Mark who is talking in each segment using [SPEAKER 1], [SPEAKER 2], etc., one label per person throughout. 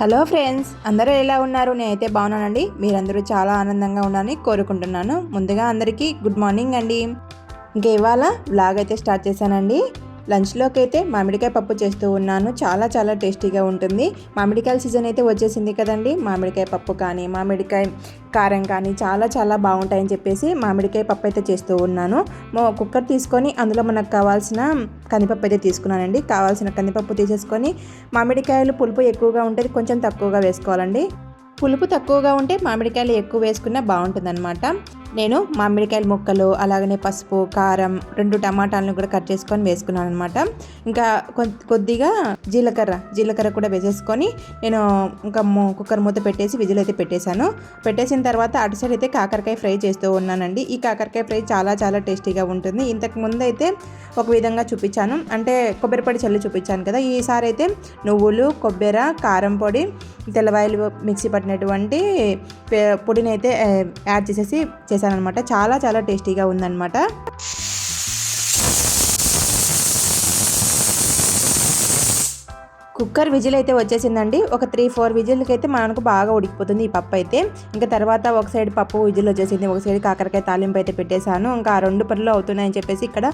[SPEAKER 1] Hello friends అందరూ ఎలా ఉన్నారు? నేనైతే బాగున్నానండి. మీరందరూ చాలా ఆనందంగా ఉన్నారని కోరుకుంటున్నాను. ముందుగా అందరికీ గుడ్ మార్నింగ్ అండి. ఇంకా ఇవాళ బ్లాగ్ అయితే స్టార్ట్ చేశానండి. లంచ్లోకి అయితే మామిడికాయ పప్పు చేస్తూ ఉన్నాను. చాలా చాలా టేస్టీగా ఉంటుంది. మామిడికాయల సీజన్ అయితే వచ్చేసింది కదండి. మామిడికాయ పప్పు కానీ మామిడికాయ కారం కానీ చాలా చాలా బాగుంటాయని చెప్పేసి మామిడికాయ పప్పు అయితే చేస్తూ ఉన్నాను. కుక్కర్ తీసుకొని అందులో మనకు కావాల్సిన కందిపప్పు అయితే తీసుకున్నానండి. కావాల్సిన కందిపప్పు తీసేసుకొని మామిడికాయలు పులుపు ఎక్కువగా ఉంటుంది కొంచెం తక్కువగా వేసుకోవాలండి. పులుపు తక్కువగా ఉంటే మామిడికాయలు ఎక్కువ వేసుకున్నా బాగుంటుందన్నమాట. నేను మామిడికాయల ముక్కలు అలాగనే పసుపు కారం రెండు టమాటాలను కూడా కట్ చేసుకొని వేసుకున్నాను అనమాట ఇంకా కొద్దిగా జీలకర్ర జీలకర్ర కూడా వేసేసుకొని నేను ఇంకా కుక్కర్ మూత పెట్టేసి విజిల్ అయితే పెట్టేశాను. పెట్టేసిన తర్వాత అటు సైడ్ అయితే కాకరకాయ ఫ్రై చేస్తూ ఉన్నానండి. ఈ కాకరకాయ ఫ్రై చాలా చాలా టేస్టీగా ఉంటుంది. ఇంతకు ముందు అయితే ఒక విధంగా చూపించాను. అంటే కొబ్బరి పొడి చల్లి చూపించాను కదా. ఈసారి అయితే నువ్వులు కొబ్బరి కారం పొడి తెల్లవాయలు మిక్సీ పట్టినటువంటి పొడిని అయితే యాడ్ చేసేసి చేశానమాట అనమాట చాలా చాలా టేస్టీగా ఉందన్నమాట. కుక్కర్ విజిల్ అయితే వచ్చేసిందండి. ఒక త్రీ ఫోర్ విజిల్కి అయితే మనకు బాగా ఉడికిపోతుంది ఈ పప్పు అయితే. ఇంకా తర్వాత ఒక సైడ్ పప్పు విజిల్ వచ్చేసింది ఒక సైడ్ కాకరకాయ తాలింపు అయితే పెట్టేశాను. ఇంకా ఆ రెండు పనులు అవుతున్నాయని చెప్పేసి ఇక్కడ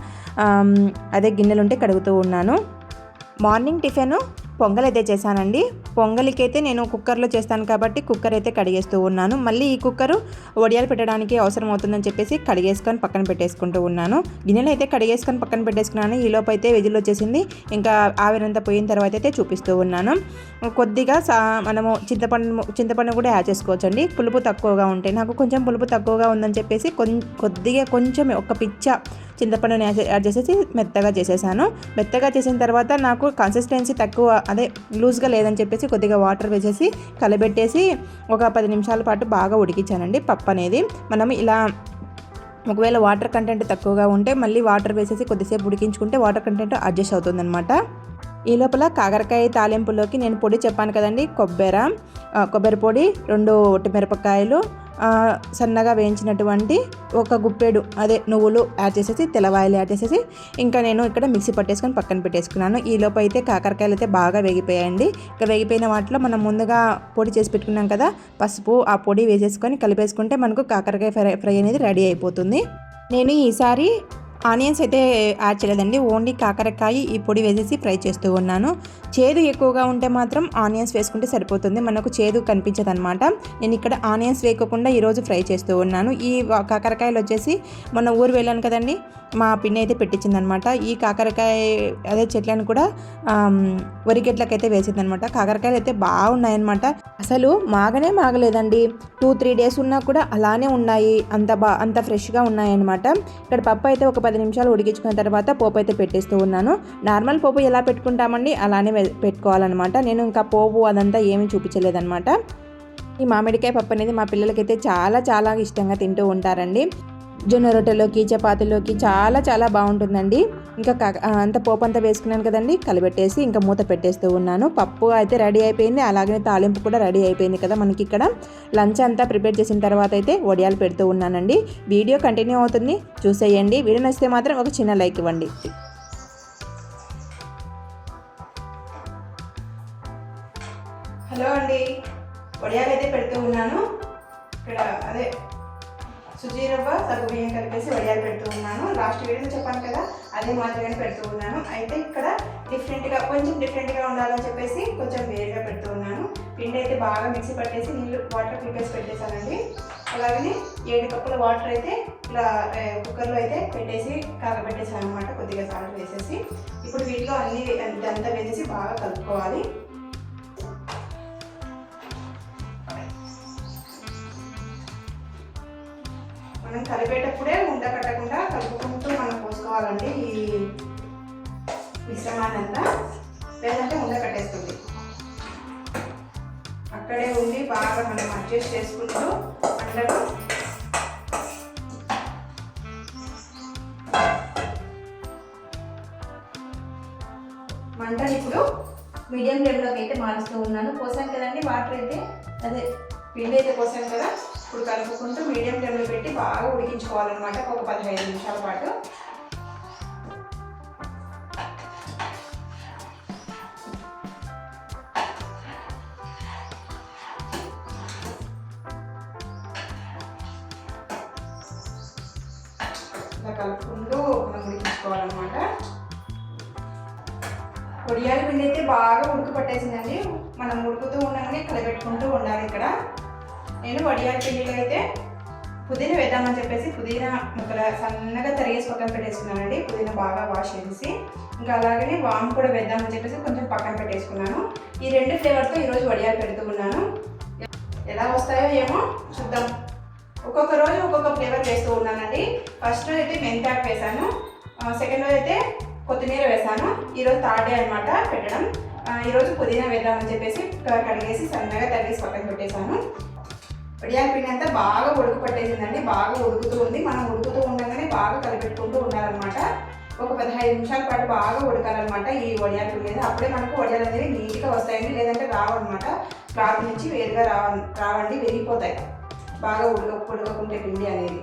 [SPEAKER 1] అదే గిన్నెలు ఉంటే కడుగుతూ ఉన్నాను. మార్నింగ్ టిఫిన్ పొంగల్ అయితే చేశానండి. పొంగలికి అయితే నేను కుక్కర్లో చేస్తాను కాబట్టి కుక్కర్ అయితే కడిగేస్తూ ఉన్నాను. మళ్ళీ ఈ కుక్కరు వడియాలు పెట్టడానికి అవసరం అవుతుందని చెప్పేసి కడిగేసుకొని పక్కన పెట్టేసుకుంటూ ఉన్నాను. గిన్నెలు అయితే కడిగేసుకొని పక్కన పెట్టేసుకున్నాను. ఈ లోపు అయితే వెజిల్ వచ్చేసింది. ఇంకా ఆవిరంతా పోయిన తర్వాత అయితే చూపిస్తూ ఉన్నాను. కొద్దిగా సా మనము చింతపండు చింతపండు కూడా యాడ్ చేసుకోవచ్చండి. పులుపు తక్కువగా ఉంటే నాకు కొంచెం పులుపు తక్కువగా ఉందని చెప్పేసి కొద్దిగా కొంచెం ఒక పిచ్చ చింతపండుని యాడ్ చేసేసి మెత్తగా చేసేసాను. మెత్తగా చేసిన తర్వాత నాకు కన్సిస్టెన్సీ తక్కువ అదే లూజ్గా లేదని చెప్పేసి కొద్దిగా వాటర్ వేసేసి కలబెట్టేసి ఒక పది నిమిషాల పాటు బాగా ఉడికించానండి పప్పు అనేది. మనం ఇలా ఒకవేళ వాటర్ కంటెంట్ తక్కువగా ఉంటే మళ్ళీ వాటర్ వేసేసి కొద్దిసేపు ఉడికించుకుంటే వాటర్ కంటెంట్ అడ్జస్ట్ అవుతుందన్నమాట. ఈ లోపల కాకరకాయ తాలింపులోకి నేను పొడి చెప్పాను కదండి కొబ్బరి కొబ్బరి పొడి రెండు మిరపకాయలు సన్నగా వేయించినటువంటి ఒక గుప్పెడు అదే నువ్వులు యాడ్ చేసేసి తెల్లవాయలు యాడ్ చేసేసి ఇంకా నేను ఇక్కడ మిక్సీ పట్టేసుకొని పక్కన పెట్టేసుకున్నాను. ఈ లోపు అయితే కాకరకాయలు అయితే బాగా వేగిపోయాయండి. ఇంకా వేగిపోయిన వాటిలో మనం ముందుగా పొడి చేసి పెట్టుకున్నాం కదా పసుపు ఆ పొడి వేసేసుకొని కలిపేసుకుంటే మనకు కాకరకాయ ఫ్రై ఫ్రై అనేది రెడీ అయిపోతుంది. నేను ఈసారి ఆనియన్స్ అయితే యాడ్ చేయలేదండి. ఓన్లీ కాకరకాయ ఈ పొడి వేసేసి ఫ్రై చేస్తూ ఉన్నాను. చేదు ఎక్కువగా ఉంటే మాత్రం ఆనియన్స్ వేసుకుంటే సరిపోతుంది. మనకు చేదు కనిపించదు అనమాట నేను ఇక్కడ ఆనియన్స్ వేయకుండా ఈరోజు ఫ్రై చేస్తూ ఉన్నాను. ఈ కాకరకాయలు వచ్చేసి మొన్న ఊరు వెళ్ళాను కదండి. మా పిన్ని అయితే పెట్టించిందనమాట ఈ కాకరకాయ అదే చెట్లను కూడా ఆమ్, వరిగెట్లకైతే వేసిందనమాట కాకరకాయలు అయితే బాగున్నాయన్నమాట. అసలు మాగనే మాగలేదండి. టూ త్రీ డేస్ ఉన్నా కూడా అలానే ఉన్నాయి. అంత బా అంత ఫ్రెష్గా ఉన్నాయన్నమాట. ఇక్కడ పప్పు అయితే ఒక పది నిమిషాలు ఉడికించుకున్న తర్వాత పోపు అయితే పెట్టేస్తూ ఉన్నాను. నార్మల్ పోపు ఎలా పెట్టుకుంటామండి? అలానే పెట్టుకోవాలన్నమాట. నేను ఇంకా పోపు అదంతా ఏమీ చూపించలేదన్నమాట. ఈ మామిడికాయ పప్పు అనేది మా పిల్లలకైతే చాలా చాలా ఇష్టంగా తింటూ ఉంటారండి. జొన్న రొట్టెలోకి చపాతీలోకి చాలా చాలా బాగుంటుందండి. ఇంకా అంత పోపు అంతా వేసుకున్నాను కదండి. కలిపెట్టేసి ఇంకా మూత పెట్టేస్తూ ఉన్నాను. పప్పు అయితే రెడీ అయిపోయింది. అలాగే తాలింపు కూడా రెడీ అయిపోయింది కదా మనకి ఇక్కడ. లంచ్ అంతా ప్రిపేర్ చేసిన తర్వాత అయితే వడియాలు పెడుతూ ఉన్నానండి. వీడియో కంటిన్యూ అవుతుంది. చూసేయండి. వీడియో నచ్చితే మాత్రం ఒక చిన్న లైక్ ఇవ్వండి. హలో అండి. వడియాలు అయితే పెడుతూ ఉన్నాను. ఇక్కడ అదే సుజీరవ్వ సగ్గు బియ్యం కలిపేసి వడియాలు పెడుతూ ఉన్నాను. లాస్ట్ వీడియో చెప్పాను కదా అదే మాదిరిగానే పెడుతూ ఉన్నాను. అయితే ఇక్కడ డిఫరెంట్గా కొంచెం డిఫరెంట్గా ఉండాలని చెప్పేసి కొంచెం వేరుగా పెడుతూ ఉన్నాను. పిండి అయితే బాగా మిక్సీ పట్టేసి నీళ్ళు వాటర్ పీపేసి పెట్టేశానండి. అలాగనే ఏడు కప్పుల వాటర్ అయితే ఇలా కుక్కర్లో అయితే పెట్టేసి కాగబెట్టేసాను అనమాట కొద్దిగా సాల్ట్ వేసేసి. ఇప్పుడు వీటిలో అన్ని అంతా వేసేసి బాగా కలుపుకోవాలి. మనం కలిపేటప్పుడే ఉండ కట్టకుండా కలుపుకుంటూ మనం పోసుకోవాలండి ఈ మిశ్రమానంతా లేదంటే ఉండ కట్టేస్తుంది. అక్కడే ఉండి బాగా మనం అడ్జస్ట్ చేసుకుంటూ అండగా మంటని ఇప్పుడు మీడియం ఫ్లేమ్లోకి అయితే మారుస్తూ ఉన్నాను. పోసాను కదండి వాటర్ అయితే. అదే పిండి అయితే పోసాను కదా. ఇప్పుడు కలుపుకుంటూ మీడియం ఫ్లేమ్లో పెట్టి బాగా ఉడికించుకోవాలన్నమాట. ఒక పదిహేను నిమిషాల పాటు. కలుపుకుంటూ మనం ఉడికించుకోవాలన్నమాట. వడియాల పిండి అయితే బాగా ఉడుకు పట్టేసిందండి. మనం ఉడుకుతూ ఉండగానే కలబెట్టుకుంటూ ఉండాలి ఇక్కడ. నేను వడియాల పిండిలో అయితే పుదీనా వేద్దామని చెప్పేసి పుదీనా ముక్కల సన్నగా తరిగేసి పక్కన పెట్టేసుకున్నానండి. పుదీనా బాగా వాష్ చేసి ఇంకా అలాగనే వామ్ కూడా వేద్దామని చెప్పేసి కొంచెం పక్కన పెట్టేసుకున్నాను. ఈ రెండు ఫ్లేవర్తో ఈరోజు వడియాలు పెడుతూ ఉన్నాను. ఎలా వస్తాయో ఏమో చూద్దాం. ఒక్కొక్క రోజు ఒక్కొక్క ఫ్లేవర్ వేస్తూ ఉన్నానండి. ఫస్ట్ రోజు అయితే మెంతాక్ వేశాను. సెకండ్ రోజు అయితే కొత్తిమీర వేసాను ఈరోజు థర్డ్ డే అనమాట పెట్టడం. ఈరోజు పుదీనా వేద్దామని చెప్పేసి కడిగేసి సన్నగా తరిగేసి పక్కన పెట్టేశాను. వడియాల పిండి అంతా బాగా ఉడుకు పట్టేసిందండి బాగా ఉడుకుతూ ఉంది. మనం ఉడుకుతూ ఉండగానే బాగా కలిపెట్టుకుంటూ ఉండాలన్నమాట. ఒక పదిహేను నిమిషాల పాటు బాగా ఉడకాలన్నమాట ఈ వడియాల పిండి అప్పుడే మనకు వడియాలు అనేవి నీట్గా వస్తాయండి లేదంటే రావన్నమాట. క్లాత్ నుంచి వేరుగా రావ రావండి వెళ్ళిపోతాయి బాగా ఉడక ఉడకకుంటే పిండి అనేది.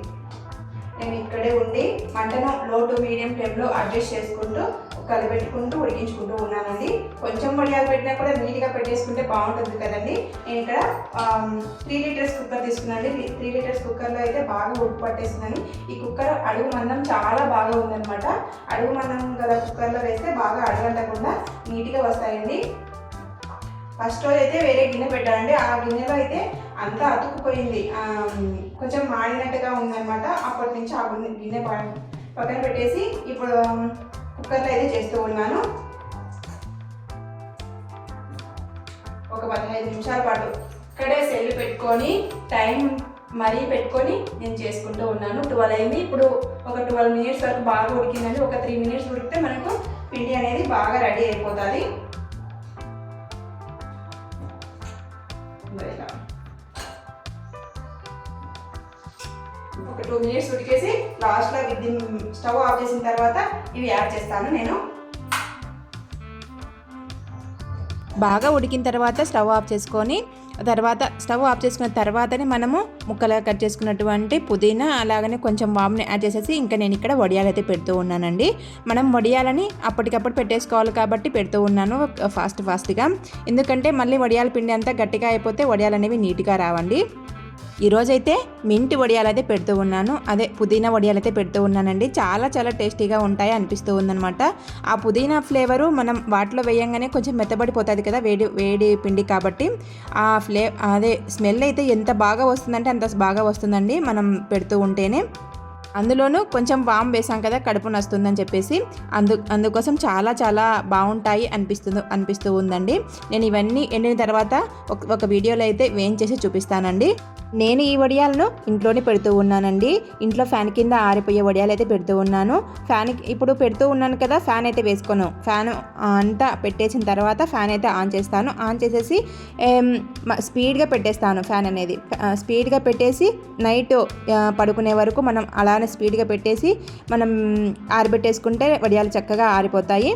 [SPEAKER 1] నేను ఇక్కడే ఉండి మంటను లో టు మీడియం ఫ్లేమ్లో అడ్జస్ట్ చేసుకుంటూ కలిపెట్టుకుంటూ ఉడికించుకుంటూ ఉన్నానండి. కొంచెం వడియాలు పెట్టినా కూడా నీట్గా పెట్టేసుకుంటే బాగుంటుంది కదండి. నేను ఇక్కడ త్రీ లీటర్స్ కుక్కర్ తీసుకున్నాను త్రీ లీటర్స్ కుక్కర్లో అయితే బాగా ఉప్పు పట్టేసిందని. ఈ కుక్కర్ అడుగు మందం చాలా బాగా ఉందన్నమాట. అడుగు మందం గల కుక్కర్లో వేస్తే బాగా అడగంటకుండా నీట్గా వస్తాయండి. ఫస్ట్ రోజు అయితే వేరే గిన్నె పెట్టానండి. ఆ గిన్నెలో అయితే అంతా అతుక్కుపోయింది. కొంచెం మాడినట్టుగా ఉందన్నమాట. అప్పటి నుంచి ఆ గిన్నె గిన్నె పక్కన పెట్టేసి ఇప్పుడు కుక్కర్లో అయితే చేస్తూ ఉన్నాను. ఒక పదహైదు నిమిషాల పాటు ఇక్కడే సెల్ పెట్టుకొని టైం మరీ పెట్టుకొని నేను చేసుకుంటూ ఉన్నాను. ట్వెల్వ్ అయింది. ఇప్పుడు ఒక ట్వెల్వ్ మినిట్స్ వరకు బాగా ఉడికిందండి. ఒక త్రీ మినిట్స్ ఉడికితే మనకు పిండి అనేది బాగా రెడీ అయిపోతుంది. టూ మినిట్స్ ఉడికేసి లాస్ట్లో ఇది స్టవ్ ఆఫ్ చేసిన తర్వాత ఇవి యాడ్ చేస్తాను నేను.
[SPEAKER 2] బాగా ఉడికిన తర్వాత స్టవ్ ఆఫ్ చేసుకొని తర్వాత స్టవ్ ఆఫ్ చేసుకున్న తర్వాతనే మనము ముక్కలుగా కట్ చేసుకున్నటువంటి పుదీనా అలాగనే కొంచెం వామ్ని యాడ్ చేసేసి ఇంకా నేను ఇక్కడ వడియాలు అయితే పెడుతూ ఉన్నానండి. మనం వడియాలని అప్పటికప్పుడు పెట్టేసుకోవాలి కాబట్టి పెడుతూ ఉన్నాను ఫాస్ట్ ఫాస్ట్గా. ఎందుకంటే మళ్ళీ వడియాల పిండి అంతా గట్టిగా అయిపోతే వడియాలు అనేవి నీట్గా రావండి. ఈరోజైతే మింట్ వడియాలైతే పెడుతూ ఉన్నాను. అదే పుదీనా వడియాలైతే అయితే పెడుతూ ఉన్నానండి. చాలా చాలా టేస్టీగా ఉంటాయి అనిపిస్తూ ఉందనమాట ఆ పుదీనా ఫ్లేవరు మనం వాటిలో వేయంగానే కొంచెం మెత్తబడిపోతుంది కదా వేడి వేడి పిండి కాబట్టి. ఆ ఫ్లే అదే స్మెల్ అయితే ఎంత బాగా వస్తుందంటే అంత బాగా వస్తుందండి మనం పెడుతూ ఉంటేనే. అందులోనూ కొంచెం వామ్ వేసాం కదా కడుపు నస్తుందని చెప్పేసి. అందు అందుకోసం చాలా చాలా బాగుంటాయి అనిపిస్తుంది అనిపిస్తూ ఉందండి. నేను ఇవన్నీ ఎండిన తర్వాత ఒక ఒక వీడియోలో అయితే వేయించేసి చూపిస్తానండి. నేను ఈ వడియాలను ఇంట్లోనే పెడుతూ ఉన్నానండి. ఇంట్లో ఫ్యాన్ కింద ఆరిపోయే వడియాలు అయితే పెడుతూ ఉన్నాను. ఫ్యాన్ ఇప్పుడు పెడుతూ ఉన్నాను కదా ఫ్యాన్ అయితే వేసుకోను. ఫ్యాన్ అంతా పెట్టేసిన తర్వాత ఫ్యాన్ అయితే ఆన్ చేస్తాను. ఆన్ చేసేసి స్పీడ్గా పెట్టేస్తాను ఫ్యాన్ అనేది. స్పీడ్గా పెట్టేసి నైట్ పడుకునే వరకు మనం అలానే స్పీడ్గా పెట్టేసి మనం ఆరబెట్టేసుకుంటే వడియాలు చక్కగా ఆరిపోతాయి.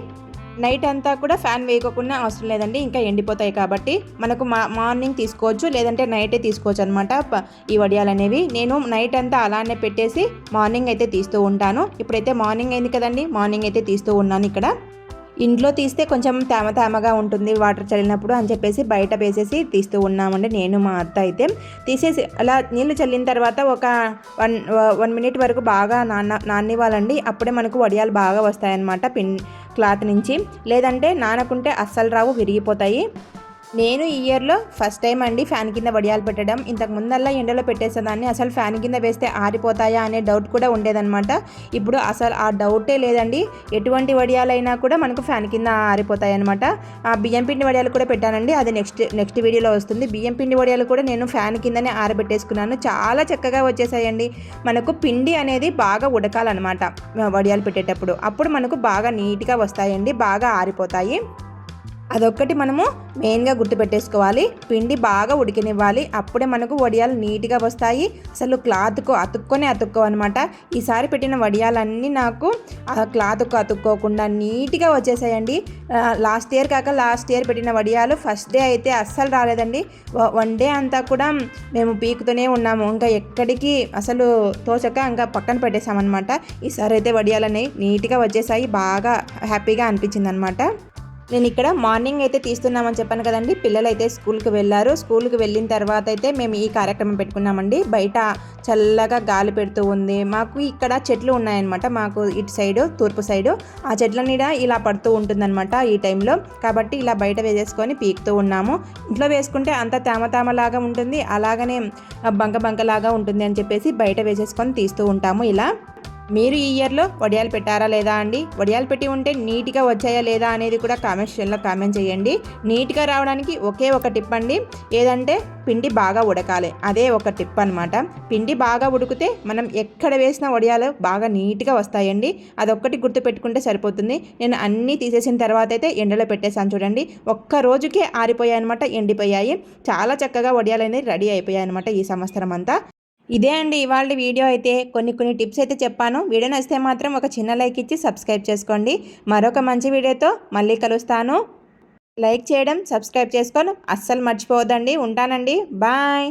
[SPEAKER 2] నైట్ అంతా కూడా ఫ్యాన్ వేయకుండా అవసరం లేదండి ఇంకా ఎండిపోతాయి కాబట్టి మనకు మా మార్నింగ్ తీసుకోవచ్చు లేదంటే నైటే తీసుకోవచ్చు అనమాట ఈ వడియాలు అనేవి. నేను నైట్ అంతా అలానే పెట్టేసి మార్నింగ్ అయితే తీస్తూ ఉంటాను. ఇప్పుడైతే మార్నింగ్ అయింది కదండి మార్నింగ్ అయితే తీస్తూ ఉన్నాను ఇక్కడ. ఇంట్లో తీస్తే కొంచెం తేమ తేమగా ఉంటుంది వాటర్ చల్లినప్పుడు అని చెప్పేసి బయట వేసేసి తీస్తూ ఉన్నామండి నేను మా అత్త అయితే. తీసేసి అలా నీళ్ళు చల్లిన తర్వాత ఒక వన్ వన్ మినిట్ వరకు బాగా నాన్న నానివ్వాలండి అప్పుడే మనకు వడియాలు బాగా వస్తాయన్నమాట. పిన్ క్లాత్ నుంచి లేదంటే నానకుంటే అస్సలు రావు విరిగిపోతాయి. నేను ఈ ఇయర్లో ఫస్ట్ టైం అండి ఫ్యాన్ కింద వడియాలు పెట్టడం. ఇంతకు ముందల్లా ఎండలో పెట్టేసేదాన్ని. అసలు ఫ్యాన్ కింద వేస్తే ఆరిపోతాయా అనే డౌట్ కూడా ఉండేదన్నమాట. ఇప్పుడు అసలు ఆ డౌటే లేదండి. ఎటువంటి వడియాలైనా కూడా మనకు ఫ్యాన్ కింద ఆరిపోతాయి అనమాట ఆ బియ్యం పిండి వడియాలు కూడా పెట్టానండి. అది నెక్స్ట్ నెక్స్ట్ వీడియోలో వస్తుంది. బియ్యం పిండి వడియాలు కూడా నేను ఫ్యాన్ కిందనే ఆరబెట్టేసుకున్నాను. చాలా చక్కగా వచ్చేసాయండి. మనకు పిండి అనేది బాగా ఉడకాలన్నమాట వడియాలు పెట్టేటప్పుడు. అప్పుడు మనకు బాగా నీట్గా వస్తాయండి. బాగా ఆరిపోతాయి. అదొక్కటి మనము మెయిన్గా గుర్తుపెట్టేసుకోవాలి. పిండి బాగా ఉడికినివ్వాలి. అప్పుడే మనకు వడియాలు నీట్గా వస్తాయి. అసలు క్లాత్కు అతుక్కొని అతుక్కో అనమాట ఈసారి పెట్టిన వడియాలన్నీ నాకు ఆ క్లాత్కు అతుక్కోకుండా నీట్గా వచ్చేసాయండి. లాస్ట్ ఇయర్ కాక లాస్ట్ ఇయర్ పెట్టిన వడియాలు ఫస్ట్ డే అయితే అస్సలు రాలేదండి. వ- వన్ డే అంతా కూడా మేము పీకుతూనే ఉన్నాము. ఇంకా ఎక్కడికి అసలు తోచక ఇంకా పక్కన పెట్టేశామన్నమాట. ఈసారి అయితే వడియాలని నీట్గా వచ్చేసాయి. బాగా హ్యాపీగా అనిపించింది అనమాట
[SPEAKER 1] నేను ఇక్కడ మార్నింగ్ అయితే తీస్తున్నామని చెప్పాను కదండి. పిల్లలు అయితే స్కూల్కి వెళ్ళారు. స్కూల్కి వెళ్ళిన తర్వాత అయితే మేము ఈ కార్యక్రమం పెట్టుకున్నామండి. బయట చల్లగా గాలి పెడుతూ ఉంది. మాకు ఇక్కడ చెట్లు ఉన్నాయన్నమాట. మాకు ఇటు సైడు తూర్పు సైడు ఆ చెట్ల నీడ ఇలా పడుతూ ఉంటుందన్నమాట ఈ టైంలో. కాబట్టి ఇలా బయట వేసేసుకొని పీకుతూ ఉన్నాము. ఇంట్లో వేసుకుంటే అంత తేమ తేమలాగా ఉంటుంది. అలాగనే బంక బంకలాగా ఉంటుంది అని చెప్పేసి బయట వేసేసుకొని తీస్తూ ఉంటాము ఇలా. మీరు ఈ ఇయర్లో వడియాలు పెట్టారా లేదా అండి? వడియాలు పెట్టి ఉంటే నీట్గా వచ్చాయా లేదా అనేది కూడా కామెంట్ సెక్షన్లో కామెంట్ చేయండి. నీట్గా రావడానికి ఒకే ఒక టిప్ అండి. ఏదంటే పిండి బాగా ఉడకాలి. అదే ఒక టిప్ అనమాట పిండి బాగా ఉడికితే మనం ఎక్కడ వేసిన వడియాలు బాగా నీట్గా వస్తాయండి. అదొక్కటి గుర్తు పెట్టుకుంటే సరిపోతుంది. నేను అన్నీ తీసేసిన తర్వాత అయితే ఎండలో పెట్టేశాను చూడండి. ఒక్క రోజుకే ఆరిపోయాయి అనమాట ఎండిపోయాయి. చాలా చక్కగా వడియాలు అనేది రెడీ అయిపోయాయి అనమాట ఈ సంవత్సరం అంతా. ఇదే అండి ఇవాళ వీడియో అయితే. కొన్ని కొన్ని టిప్స్ అయితే చెప్పాను. వీడియో నచ్చితే మాత్రం ఒక చిన్న లైక్ ఇచ్చి సబ్స్క్రైబ్ చేసుకోండి. మరొక మంచి వీడియోతో మళ్ళీ కలుస్తాను. లైక్ చేయడం సబ్స్క్రైబ్ చేసుకోవడం అస్సలు మర్చిపోవద్దండి. ఉంటానండి. బాయ్.